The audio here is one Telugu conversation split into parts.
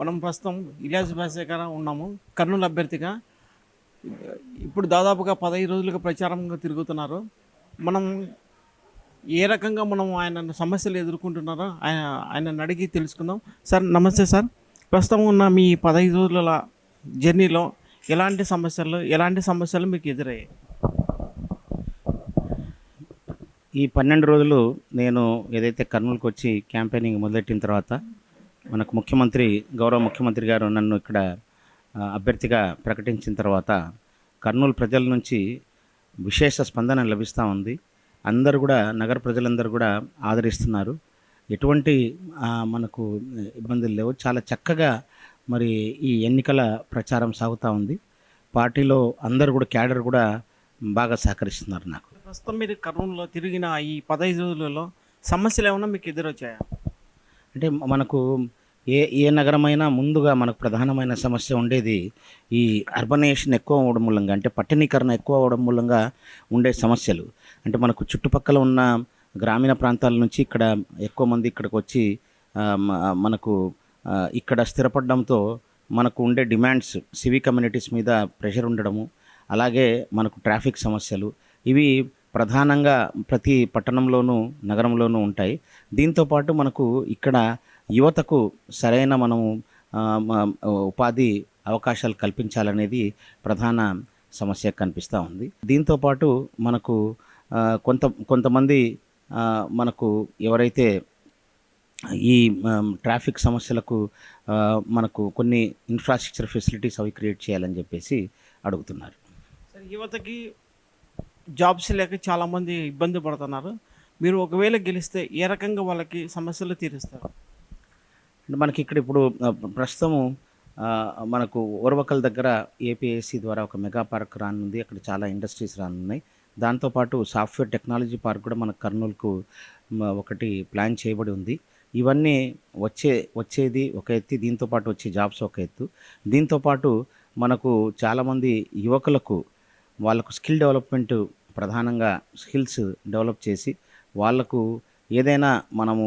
మనం ప్రస్తుతం ఇలియాస్ భాషకర ఉన్నాము. కర్నూలు అభ్యర్థిగా. ఇప్పుడు దాదాపుగా పదహైదు రోజులుగా ప్రచారంగా తిరుగుతున్నారు. మనం ఏ రకంగా మనం ఆయన సమస్యలు ఎదుర్కొంటున్నారో ఆయన ఆయనను అడిగి తెలుసుకుందాం. సార్ నమస్తే సార్. ప్రస్తుతం ఉన్న మీ పదహైదు రోజుల జర్నీలో ఎలాంటి సమస్యలు ఎలాంటి సమస్యలు మీకు ఎదురయ్యాయి? ఈ పన్నెండు రోజులు నేను ఏదైతే కర్నూలుకి వచ్చి క్యాంపెయినింగ్ మొదలెట్టిన తర్వాత మనకు ముఖ్యమంత్రి గౌరవ ముఖ్యమంత్రి గారు నన్ను ఇక్కడ అభ్యర్థిగా ప్రకటించిన తర్వాత కర్నూలు ప్రజల నుంచి విశేష స్పందన లభిస్తూ ఉంది. అందరూ కూడా నగర ప్రజలందరూ కూడా ఆదరిస్తున్నారు. ఎటువంటి మనకు ఇబ్బందులు లేవు. చాలా చక్కగా మరి ఈ ఎన్నికల ప్రచారం సాగుతూ ఉంది. పార్టీలో అందరూ కూడా క్యాడర్ కూడా బాగా సహకరిస్తున్నారు నాకు. ప్రస్తుతం మీరు కర్నూలులో తిరిగిన ఈ పదహైదు రోజులలో సమస్యలు ఏమైనా మీకు ఎదురొచ్చాయా? అంటే మనకు ఏ ఏ నగరమైనా ముందుగా మనకు ప్రధానమైన సమస్య ఉండేది ఈ అర్బనేషన్ ఎక్కువ అవడం మూలంగా అంటే పట్టణీకరణ ఎక్కువ అవడం మూలంగా ఉండే సమస్యలు. అంటే మనకు చుట్టుపక్కల ఉన్న గ్రామీణ ప్రాంతాల నుంచి ఇక్కడ ఎక్కువ మంది ఇక్కడికి వచ్చి మనకు ఇక్కడ స్థిరపడడంతో మనకు ఉండే డిమాండ్స్ సివిక్ కమ్యూనిటీస్ మీద ప్రెషర్ ఉండడము అలాగే మనకు ట్రాఫిక్ సమస్యలు ఇవి ప్రధానంగా ప్రతి పట్టణంలోనూ నగరంలోనూ ఉంటాయి. దీంతోపాటు మనకు ఇక్కడ యువతకు సరైన మనము ఉపాధి అవకాశాలు కల్పించాలనేది ప్రధాన సమస్య కనిపిస్తూ ఉంది. దీంతోపాటు మనకు కొంత కొంతమంది మనకు ఎవరైతే ఈ ట్రాఫిక్ సమస్యలకు మనకు కొన్ని ఇన్ఫ్రాస్ట్రక్చర్ ఫెసిలిటీస్ అవి క్రియేట్ చేయాలని చెప్పేసి అడుగుతున్నారు. యువతకి జాబ్స్ లేక చాలామంది ఇబ్బంది పడుతున్నారు. మీరు ఒకవేళ గెలిస్తే ఏ రకంగా వాళ్ళకి సమస్యలు తీరుస్తారు? మనకి ఇక్కడ ఇప్పుడు ప్రస్తుతము మనకు ఓర్వకల్ దగ్గర ఏపీఎస్సి ద్వారా ఒక మెగా పార్క్ రానుంది. అక్కడ చాలా ఇండస్ట్రీస్ రానున్నాయి. దాంతోపాటు సాఫ్ట్వేర్ టెక్నాలజీ పార్క్ కూడా మన కర్నూలుకు ఒకటి ప్లాన్ చేయబడి ఉంది. ఇవన్నీ వచ్చే వచ్చేది ఒక ఎత్తి దీంతోపాటు వచ్చే జాబ్స్ ఒక ఎత్తు. దీంతోపాటు మనకు చాలామంది యువకులకు వాళ్ళకు స్కిల్ డెవలప్మెంట్ ప్రధానంగా స్కిల్స్ డెవలప్ చేసి వాళ్ళకు ఏదైనా మనము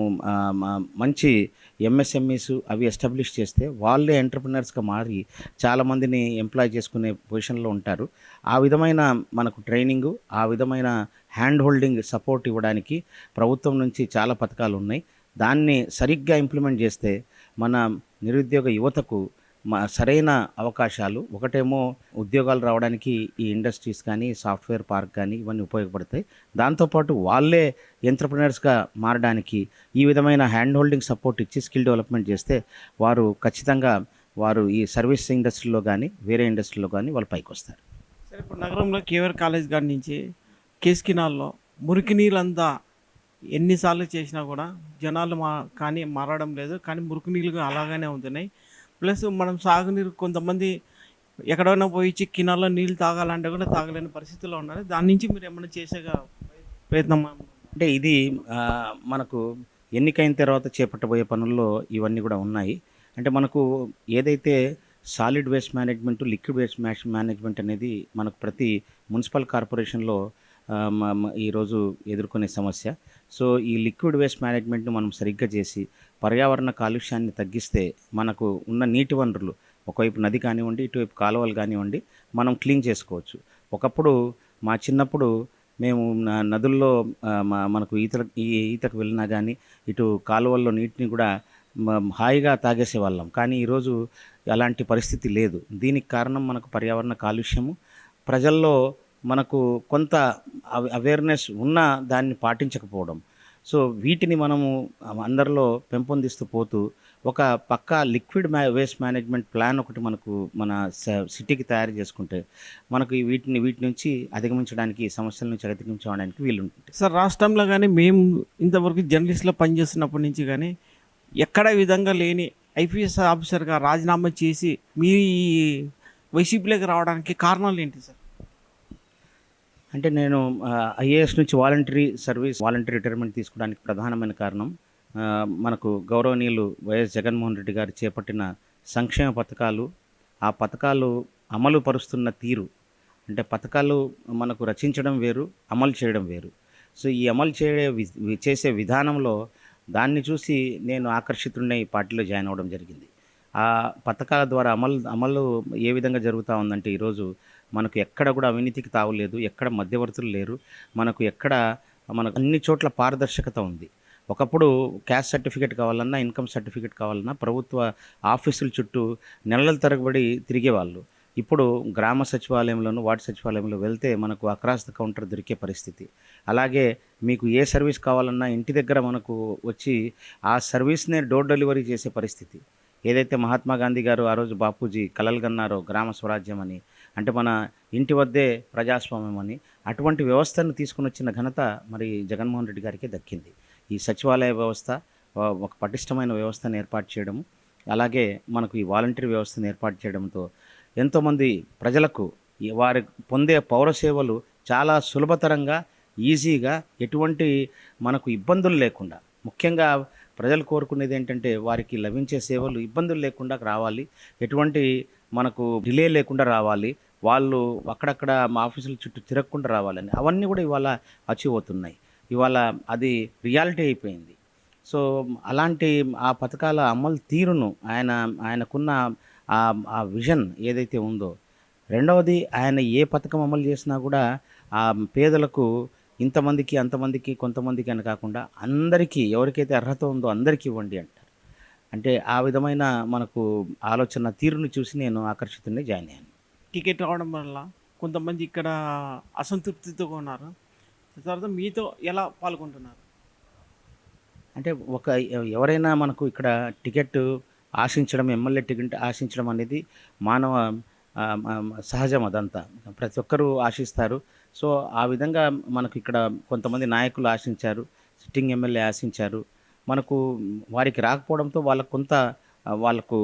మంచి ఎంఎస్ఎంఈస్ అవి ఎస్టాబ్లిష్ చేస్తే వాళ్ళే ఎంటర్ప్రినర్స్గా మారి చాలామందిని ఎంప్లాయ్ చేసుకునే పొజిషన్లో ఉంటారు. ఆ విధమైన మనకు ట్రైనింగు ఆ విధమైన హ్యాండ్ హోల్డింగ్ సపోర్ట్ ఇవ్వడానికి ప్రభుత్వం నుంచి చాలా పథకాలు ఉన్నాయి. దాన్ని సరిగ్గా ఇంప్లిమెంట్ చేస్తే మన నిరుద్యోగ యువతకు మా సరైన అవకాశాలు ఒకటేమో ఉద్యోగాలు రావడానికి ఈ ఇండస్ట్రీస్ కానీ సాఫ్ట్వేర్ పార్క్ కానీ ఇవన్నీ ఉపయోగపడతాయి. దాంతోపాటు వాళ్ళే ఎంటర్ప్రినర్స్గా మారడానికి ఈ విధమైన హ్యాండ్ హోల్డింగ్ సపోర్ట్ ఇచ్చి స్కిల్ డెవలప్మెంట్ చేస్తే వారు ఖచ్చితంగా వారు ఈ సర్వీస్ ఇండస్ట్రీలో కానీ వేరే ఇండస్ట్రీలో కానీ వాళ్ళు పైకి వస్తారు సరే ఇప్పుడు నగరంలో కేవర్ కాలేజ్ గారి నుంచి కేస్కినాల్లో మురికి నీళ్ళంతా ఎన్నిసార్లు చేసినా కూడా జనాలు మా కానీ మారడం లేదు. కానీ మురికి నీళ్ళు అలాగనే ఉంటున్నాయి. ప్లస్ మనం సాగునీరు కొంతమంది ఎక్కడైనా పోయి చిక్కినాల్లో నీళ్ళు తాగాలంటే కూడా తాగలేని పరిస్థితుల్లో ఉన్నారు. దాని నుంచి మీరు ఏమైనా చేసేగా ప్రయత్నం అంటే ఇది మనకు ఎన్నికైన తర్వాత చేపట్టబోయే పనుల్లో ఇవన్నీ కూడా ఉన్నాయి. అంటే మనకు ఏదైతే solid waste management liquid waste mash management అనేది మనకు ప్రతి మున్సిపల్ కార్పొరేషన్లో ఈరోజు ఎదుర్కొనే సమస్య. సో ఈ లిక్విడ్ వేస్ట్ మేనేజ్మెంట్ను మనం సరిగ్గా చేసి పర్యావరణ కాలుష్యాన్ని తగ్గిస్తే మనకు ఉన్న నీటి వనరులు ఒకవైపు నది కానివ్వండి ఇటువైపు కాలువలు కానివ్వండి మనం క్లీన్ చేసుకోవచ్చు. ఒకప్పుడు మా చిన్నప్పుడు మేము నదుల్లో మనకు ఈత ఈ ఈతకు వెళ్ళినా కానీ ఇటు కాలువల్లో నీటిని కూడా హాయిగా తాగేసేవాళ్ళం కానీ ఈరోజు అలాంటి పరిస్థితి లేదు. దీనికి కారణం మనకు పర్యావరణ కాలుష్యము. ప్రజల్లో మనకు కొంత అవేర్నెస్ ఉన్న దాన్ని పాటించకపోవడం. సో వీటిని మనము అందరిలో పెంపొందిస్తూ పోతూ ఒక పక్కా లిక్విడ్ మ్యా వేస్ట్ మేనేజ్మెంట్ ప్లాన్ ఒకటి మనకు మన స- సిటీకి తయారు చేసుకుంటే మనకు వీటిని వీటి నుంచి అధిగమించడానికి సమస్యల నుంచి అధిగమించడానికి వీలుంటుంది సార్ రాష్ట్రంలో కానీ మేము ఇంతవరకు జర్నలిస్ట్లో పనిచేస్తున్నప్పటి నుంచి కానీ ఎక్కడ విధంగా లేని ఐపీఎస్ ఆఫీసర్గా రాజీనామా చేసి మీ ఈ వైసీపీలోకి రావడానికి కారణాలు ఏంటి సార్? అంటే నేను ఐఏఎస్ నుంచి వాలంటరీ సర్వీస్ వాలంటరీ రిటైర్మెంట్ తీసుకోవడానికి ప్రధానమైన కారణం మనకు గౌరవనీయులు వైఎస్ జగన్మోహన్ రెడ్డి గారు చేపట్టిన సంక్షేమ పథకాలు ఆ పథకాలు అమలు పరుస్తున్న తీరు అంటే పథకాలు మనకు రచించడం వేరు అమలు చేయడం వేరు. సో ఈ అమలు చేయడే వి- చేసే విధానంలో దాన్ని చూసి నేను ఆకర్షితుడినై ఈ పార్టీలో జాయిన్ అవ్వడం జరిగింది. ఆ పథకాల ద్వారా అమలు అమలు ఏ విధంగా జరుగుతూ ఉందంటే ఈరోజు మనకు ఎక్కడ కూడా అవినీతికి తావులేదు ఎక్కడ మధ్యవర్తులు లేరు మనకు ఎక్కడ మనకు అన్ని చోట్ల పారదర్శకత ఉంది. ఒకప్పుడు క్యాస్ట్ సర్టిఫికేట్ కావాలన్నా ఇన్కమ్ సర్టిఫికేట్ కావాలన్నా ప్రభుత్వ ఆఫీసుల చుట్టూ నెలల తరబడి తిరిగేవాళ్ళు. ఇప్పుడు గ్రామ సచివాలయంలోనూ వార్డు సచివాలయంలో వెళ్తే మనకు అక్రాస్ ద కౌంటర్ దొరికే పరిస్థితి. అలాగే మీకు ఏ సర్వీస్ కావాలన్నా ఇంటి దగ్గర మనకు వచ్చి ఆ సర్వీస్నే డోర్ డెలివరీ చేసే పరిస్థితి. ఏదైతే మహాత్మా గాంధీ గారు ఆ రోజు బాపూజీ కలలుగన్నారో గ్రామ స్వరాజ్యం అని అంటే మన ఇంటి వద్దే ప్రజాస్వామ్యం అని అటువంటి వ్యవస్థను తీసుకుని వచ్చిన ఘనత మరి జగన్మోహన్ రెడ్డి గారికే దక్కింది. ఈ సచివాలయ వ్యవస్థ ఒక పటిష్టమైన వ్యవస్థను ఏర్పాటు చేయడం అలాగే మనకు ఈ వాలంటీర్ వ్యవస్థను ఏర్పాటు చేయడంతో ఎంతోమంది ప్రజలకు వారి పొందే పౌర సేవలు చాలా సులభతరంగా ఈజీగా ఎటువంటి మనకు ఇబ్బందులు లేకుండా ముఖ్యంగా ప్రజలు కోరుకునేది ఏంటంటే వారికి లభించే సేవలు ఇబ్బందులు లేకుండా రావాలి. ఎటువంటి మనకు డిలే లేకుండా రావాలి. వాళ్ళు అక్కడక్కడ మా ఆఫీసుల చుట్టూ తిరగకుండా రావాలని అవన్నీ కూడా ఇవాళ అచీవ్ అవుతున్నాయి. ఇవాళ అది రియాలిటీ అయిపోయింది. సో అలాంటి ఆ పథకాల అమలు తీరును ఆయన ఆయనకున్న ఆ విజన్ ఏదైతే ఉందో రెండవది ఆయన ఏ పథకం అమలు చేసినా కూడా ఆ పేదలకు ఇంతమందికి అంతమందికి కొంతమందికి అని కాకుండా అందరికీ ఎవరికైతే అర్హత ఉందో అందరికీ ఇవ్వండి అంట. అంటే ఆ విధమైన మనకు ఆలోచన తీరును చూసి నేను ఆకర్షితుడిని జాయిన్ అయ్యాను. టికెట్ రావడం వల్ల కొంతమంది ఇక్కడ అసంతృప్తితో ఉన్నారు. తర్వాత మీతో ఎలా పాల్గొంటున్నారు? అంటే ఒక ఎవరైనా మనకు ఇక్కడ టికెట్ ఆశించడం ఎమ్మెల్యే టికెట్ ఆశించడం అనేది మానవ సహజం అదంతా. ప్రతి ఒక్కరూ ఆశిస్తారు. సో ఆ విధంగా మనకు ఇక్కడ కొంతమంది నాయకులు ఆశించారు సిట్టింగ్ ఎమ్మెల్యే ఆశించారు. మనకు వారికి రాకపోవడంతో వాళ్ళకు కొంత వాళ్ళకు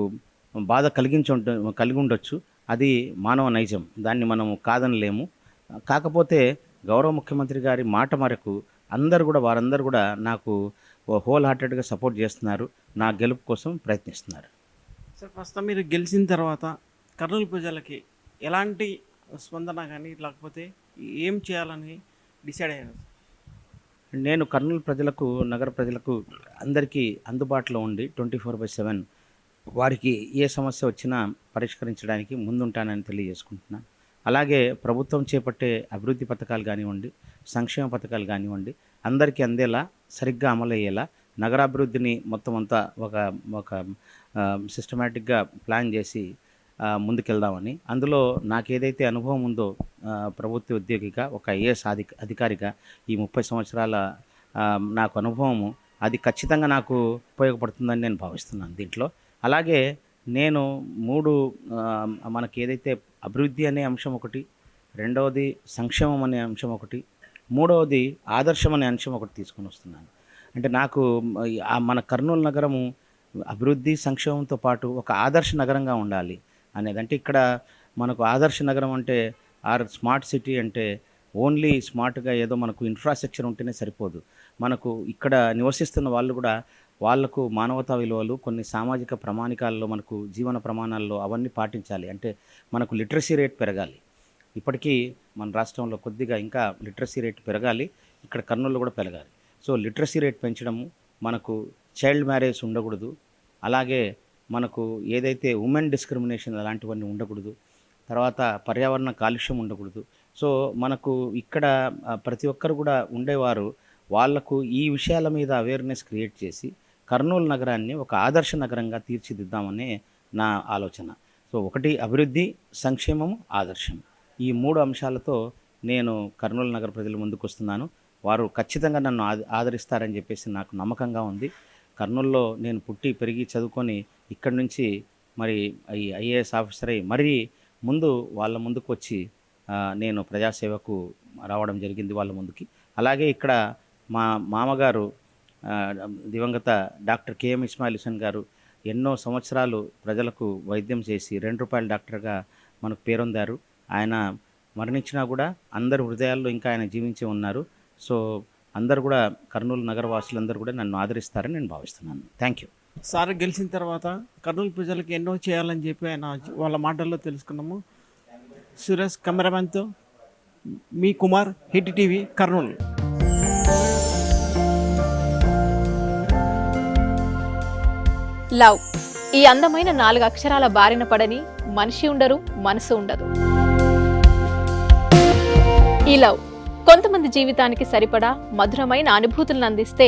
బాధ కలిగించి ఉంట కలిగి ఉండొచ్చు. అది మానవ నైజం. దాన్ని మనం కాదనలేము. కాకపోతే గౌరవ ముఖ్యమంత్రి గారి మాట మేరకు అందరూ కూడా వారందరూ కూడా నాకు హోల్ హార్టెడ్గా సపోర్ట్ చేస్తున్నారు. నా గెలుపు కోసం ప్రయత్నిస్తున్నారు. సార్ ప్రస్తుతం మీరు గెలిచిన తర్వాత కర్నూలు ప్రజలకి ఎలాంటి స్పందన కానీ లేకపోతే ఏం చేయాలని డిసైడ్ అయ్యారు? నేను కర్నూలు ప్రజలకు నగర ప్రజలకు అందరికీ అందుబాటులో ఉండి ట్వంటీ ఫోర్ బై సెవెన్ వారికి ఏ సమస్య వచ్చినా పరిష్కరించడానికి ముందుంటానని తెలియజేసుకుంటున్నాను అలాగే ప్రభుత్వం చేపట్టే అభివృద్ధి పథకాలు కానివ్వండి సంక్షేమ పథకాలు కానివ్వండి అందరికీ అందేలా సరిగ్గా అమలయ్యేలా నగరాభివృద్ధిని మొత్తం అంతా ఒక ఒక సిస్టమేటిక్గా ప్లాన్ చేసి ముందుకెళ్దామని. అందులో నాకు ఏదైతే అనుభవం ఉందో ప్రభుత్వ ఉద్యోగిగా ఒక ఐఏఎస్ అధిక అధికారిగా ఈ ముప్పై సంవత్సరాల నాకు అనుభవము అది ఖచ్చితంగా నాకు ఉపయోగపడుతుందని నేను భావిస్తున్నాను దీంట్లో. అలాగే నేను మూడు మనకి ఏదైతే అభివృద్ధి అనే అంశం ఒకటి రెండవది సంక్షేమం అనే అంశం ఒకటి మూడవది ఆదర్శం అనే అంశం ఒకటి తీసుకొని వస్తున్నాను. అంటే నాకు ఆ మన కర్నూలు నగరము అభివృద్ధి సంక్షేమంతో పాటు ఒక ఆదర్శ నగరంగా ఉండాలి. అనేది. అంటే ఇక్కడ మనకు ఆదర్శ నగరం అంటే ఆర్ స్మార్ట్ సిటీ అంటే ఓన్లీ స్మార్ట్గా ఏదో మనకు ఇన్ఫ్రాస్ట్రక్చర్ ఉంటేనే సరిపోదు. మనకు ఇక్కడ నివసిస్తున్న వాళ్ళు కూడా వాళ్ళకు మానవతా విలువలు కొన్ని సామాజిక ప్రమాణికాల్లో మనకు జీవన ప్రమాణాల్లో అవన్నీ పాటించాలి. అంటే మనకు లిటరసీ రేట్ పెరగాలి. ఇప్పటికీ మన రాష్ట్రంలో కొద్దిగా ఇంకా లిటరసీ రేట్ పెరగాలి. ఇక్కడ కర్నూలు కూడా పెరగాలి. సో లిటరసీ రేట్ పెంచడము మనకు చైల్డ్ మ్యారేజ్ ఉండకూడదు. అలాగే మనకు ఏదైతే ఉమెన్ డిస్క్రిమినేషన్ అలాంటివన్నీ ఉండకూడదు తర్వాత పర్యావరణ కాలుష్యం ఉండకూడదు. సో మనకు ఇక్కడ ప్రతి ఒక్కరు కూడా ఉండేవారు వాళ్ళకు ఈ విషయాల మీద అవేర్నెస్ క్రియేట్ చేసి కర్నూలు నగరాన్ని ఒక ఆదర్శ నగరంగా తీర్చిదిద్దామనే నా ఆలోచన. సో ఒకటి అభివృద్ధి సంక్షేమం ఆదర్శం. ఈ మూడు అంశాలతో నేను కర్నూలు నగర ప్రజల ముందుకు వస్తున్నాను వారు ఖచ్చితంగా నన్ను ఆదరిస్తారని చెప్పేసి నాకు నమ్మకంగా ఉంది. కర్నూలులో నేను పుట్టి పెరిగి చదువుకొని ఇక్కడ నుంచి మరి ఈ ఐఏఎస్ ఆఫీసర్ అయ్యి మరీ ముందు వాళ్ళ ముందుకు వచ్చి నేను ప్రజాసేవకు రావడం జరిగింది వాళ్ళ ముందుకి. అలాగే ఇక్కడ మా మామగారు దివంగత డాక్టర్ కేఎం ఇస్మాయిల్ హుసేన్ గారు ఎన్నో సంవత్సరాలు ప్రజలకు వైద్యం చేసి రెండు రూపాయల డాక్టర్గా మనకు పేరొందారు. ఆయన మరణించినా కూడా అందరి హృదయాల్లో ఇంకా ఆయన జీవించి ఉన్నారు. సో అందరు కూడా కర్నూలు నగరవాసులందరూ కూడా నన్ను ఆదరిస్తారని నేను భావిస్తున్నాను. Thank you. సార్ గెలిచిన తర్వాత కర్నూలు ప్రజలకు ఎన్నో చేయాలని చెప్పి ఆయన వాళ్ళ మాటల్లో తెలుసుకున్నాము. సురేష్ కెమెరామెన్తో మీ Kumar hit TV Kurnool. Love. ఈ అందమైన నాలుగు అక్షరాల బారిన పడని మనిషి ఉండరు మనసు ఉండదు. ఈ లవ్ కొంతమంది జీవితానికి సరిపడా మధురమైన అనుభూతులను అందిస్తే